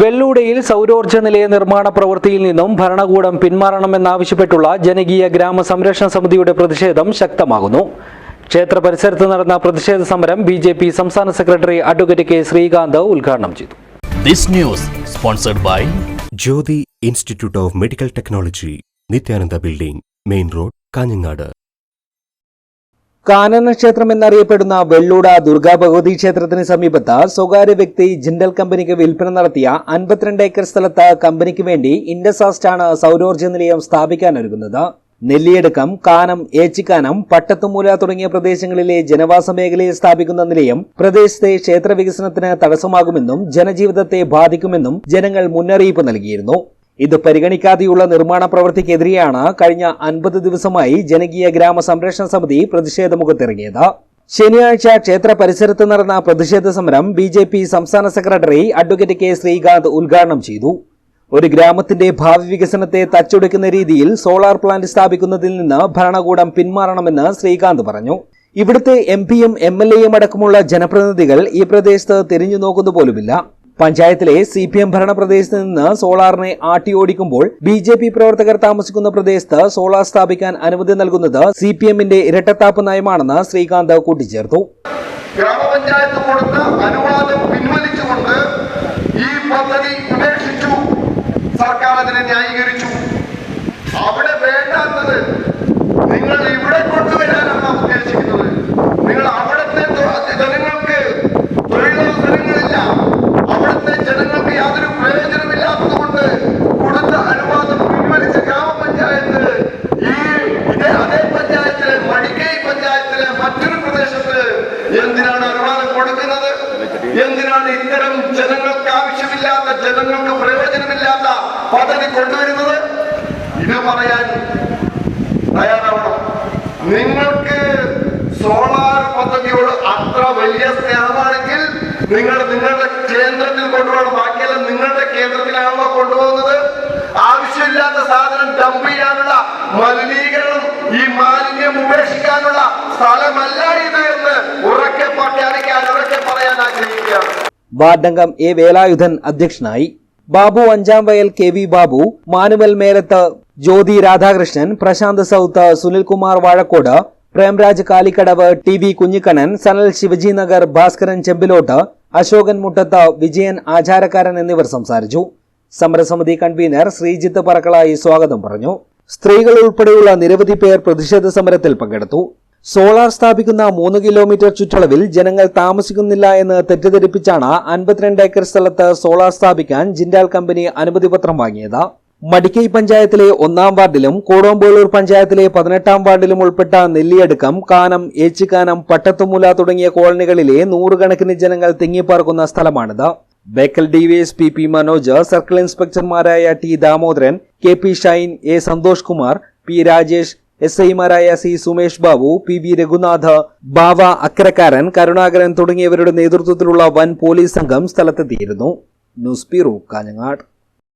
വെള്ളൂടയിൽ സൗരോർജ നിലയ നിർമ്മാണ പ്രവൃത്തിയിൽ നിന്നും ഭരണകൂടം പിന്മാറണമെന്നാവശ്യപ്പെട്ടുള്ള ജനകീയ ഗ്രാമ സംരക്ഷണ സമിതിയുടെ പ്രതിഷേധം ശക്തമാകുന്നു. ക്ഷേത്ര പരിസരത്ത് നടന്ന പ്രതിഷേധ സമരം ബി ജെ പി സംസ്ഥാന സെക്രട്ടറി അഡ്വക്കേറ്റ് കെ ശ്രീകാന്ത് ഉദ്ഘാടനം ചെയ്തു. This news sponsored by Jyothi institute of medical technology Nithyananda building main road Kanhangad. കാനന ക്ഷേത്രം എന്നറിയപ്പെടുന്ന വെള്ളൂട ദുർഗാ ഭഗവതി ക്ഷേത്രത്തിന് സമീപത്ത് സ്വകാര്യ വ്യക്തി ജിൻഡൽ കമ്പനിക്ക് വിൽപ്പന നടത്തിയ അൻപത്തിരണ്ട് ഏക്കർ സ്ഥലത്ത് കമ്പനിക്ക് വേണ്ടി ഇൻഡസാസ്റ്റ് ആണ് സൗരോർജ നിലയം സ്ഥാപിക്കാനൊരുങ്ങുന്നത്. നെല്ലിയടുക്കം കാനം ഏച്ചിക്കാനം പട്ടത്തുമൂല തുടങ്ങിയ പ്രദേശങ്ങളിലെ ജനവാസ മേഖലയിൽ സ്ഥാപിക്കുന്ന നിലയം പ്രദേശത്തെ ക്ഷേത്ര വികസനത്തിന് തടസ്സമാകുമെന്നും ജനജീവിതത്തെ ബാധിക്കുമെന്നും ജനങ്ങൾ മുന്നറിയിപ്പ് നൽകിയിരുന്നു. ഇത് പരിഗണിക്കാതെയുള്ള നിർമ്മാണ പ്രവൃത്തിക്കെതിരെയാണ് കഴിഞ്ഞ അൻപത് ദിവസമായി ജനകീയ ഗ്രാമ സംരക്ഷണ സമിതി പ്രതിഷേധമുഖത്തിറങ്ങിയത് ശനിയാഴ്ച ക്ഷേത്ര പരിസരത്ത് നടന്ന പ്രതിഷേധ സമരം ബി ജെ പി സംസ്ഥാന സെക്രട്ടറി അഡ്വക്കേറ്റ് കെ ശ്രീകാന്ത് ഉദ്ഘാടനം ചെയ്തു. ഒരു ഗ്രാമത്തിന്റെ ഭാവി വികസനത്തെ തച്ചൊടുക്കുന്ന രീതിയിൽ സോളാർ പ്ലാന്റ് സ്ഥാപിക്കുന്നതിൽ നിന്ന് ഭരണകൂടം പിന്മാറണമെന്ന് ശ്രീകാന്ത് പറഞ്ഞു. ഇവിടുത്തെ എം പിയും എം എൽ എയും അടക്കമുള്ള ജനപ്രതിനിധികൾ ഈ പ്രദേശത്ത് തിരിഞ്ഞു നോക്കുന്നു പോലുമില്ല പഞ്ചായത്തിലെ സി പി എം ഭരണ പ്രദേശത്ത് നിന്ന് സോളാറിനെ ആട്ടിയോടിക്കുമ്പോൾ ബി ജെ പി പ്രവർത്തകർ താമസിക്കുന്ന പ്രദേശത്ത് സോളാർ സ്ഥാപിക്കാൻ അനുമതി നൽകുന്നത് സി പി എമ്മിന്റെ ഇരട്ടത്താപ്പ് നയമാണെന്ന് ശ്രീകാന്ത് കൂട്ടിച്ചേർത്തു. ഗ്രാമപഞ്ചായത്ത് കൊടുത്ത അനുവാദം പിൻവലിച്ചുകൊണ്ട് ഈ പദ്ധതി സർക്കാർ അതിനെ അവിടെ വേണ്ടാത്തത് നിങ്ങൾ ഇവിടെ കൊണ്ടുവരാനാണ് ഉദ്ദേശിക്കുന്നത് നിങ്ങൾ അവിടുത്തെ തൊ- ജനങ്ങൾക്ക് തൊഴിലവസരങ്ങളില്ല അവിടുത്തെ ജനങ്ങൾക്ക് യാതൊരു പ്രയോജനമില്ലാത്തത് കൊണ്ട് കൊടുത്ത അനുവാദം പിൻവലിച്ച ഗ്രാമപഞ്ചായത്ത് ഈ ഇതേ അതേ പഞ്ചായത്തിലെ മടിക്കൈ പഞ്ചായത്തിലെ മറ്റൊരു പ്രദേശത്ത് എന്തിനാണ് അനുവാദം കൊടുക്കുന്നത്? എന്തിനാണ് ഇത്തരം ജനങ്ങൾക്ക് ആവശ്യമില്ലാത്ത ജനങ്ങൾക്ക് പ്രയോജനമില്ലാത്ത പദ്ധതി കൊണ്ടുവരുന്നത്? ഇത് പറയാൻ തയ്യാറാവണം. നിങ്ങൾക്ക് സോളാർ പദ്ധതിയോട് അത്ര വലിയ സ്നേഹമാണെങ്കിൽ നിങ്ങൾ നിങ്ങളുടെ കേന്ദ്രത്തിൽ കൊണ്ടുപോകണം ബാക്കിയെല്ലാം നിങ്ങളുടെ കേന്ദ്രത്തിലാണല്ലോ കൊണ്ടുപോകുന്നത്. ആവശ്യമില്ലാത്ത സാധനം ഡംപ് ചെയ്യാനുള്ള വാർഡംഗം എ വേലായുധൻ അധ്യക്ഷനായി. Babu Anjam Vayal K V Babu Manuel Melath Jyothi Radhakrishnan Prashanth South Sunilkumar Vazhakode Premraj Kalikkadavu T V Kunhikannan Sanal Shivaji Nagar Bhaskaran Chembilott Ashokan Muttath Vijayan Acharakkaran എന്നിവർ സംസാരിച്ചു. സമരസമിതി കൺവീനർ ശ്രീജിത്ത് പറക്കളായി സ്വാഗതം പറഞ്ഞു. സ്ത്രീകൾ ഉൾപ്പെടെയുള്ള നിരവധി പേർ പ്രതിഷേധ സമരത്തിൽ പങ്കെടുത്തു. സോളാർ സ്ഥാപിക്കുന്ന മൂന്ന് കിലോമീറ്റർ ചുറ്റളവിൽ ജനങ്ങൾ താമസിക്കുന്നില്ല എന്ന് തെറ്റിദ്ധരിപ്പിച്ചാണ് അൻപത്തിരണ്ട് ഏക്കർ സ്ഥലത്ത് സോളാർ സ്ഥാപിക്കാൻ ജിൻഡാൽ കമ്പനി അനുമതി പത്രം വാങ്ങിയത്. മടിക്കൈ പഞ്ചായത്തിലെ ഒന്നാം വാർഡിലും കോടോമ്പോളൂർ പഞ്ചായത്തിലെ പതിനെട്ടാം വാർഡിലും ഉൾപ്പെട്ട നെല്ലിയടുക്കം കാനം ഏച്ചിക്കാനം പട്ടത്തുമൂല തുടങ്ങിയ കോളനികളിലെ നൂറുകണക്കിന് ജനങ്ങൾ തിങ്ങിപ്പാർക്കുന്ന സ്ഥലമാണിത്. Bekal DySP P P Manoj circle ഇൻസ്പെക്ടർമാരായ T Damodaran K P Shine A Santhosh Kumar P Rajesh S ഐമാരായ C Sumesh Babu P V Raghunath Bava Akkarakkaran Karunakaran തുടങ്ങിയവരുടെ നേതൃത്വത്തിലുള്ള വൻ പോലീസ് സംഘം സ്ഥലത്തെത്തിയിരുന്നു. News bureau Kanhangad.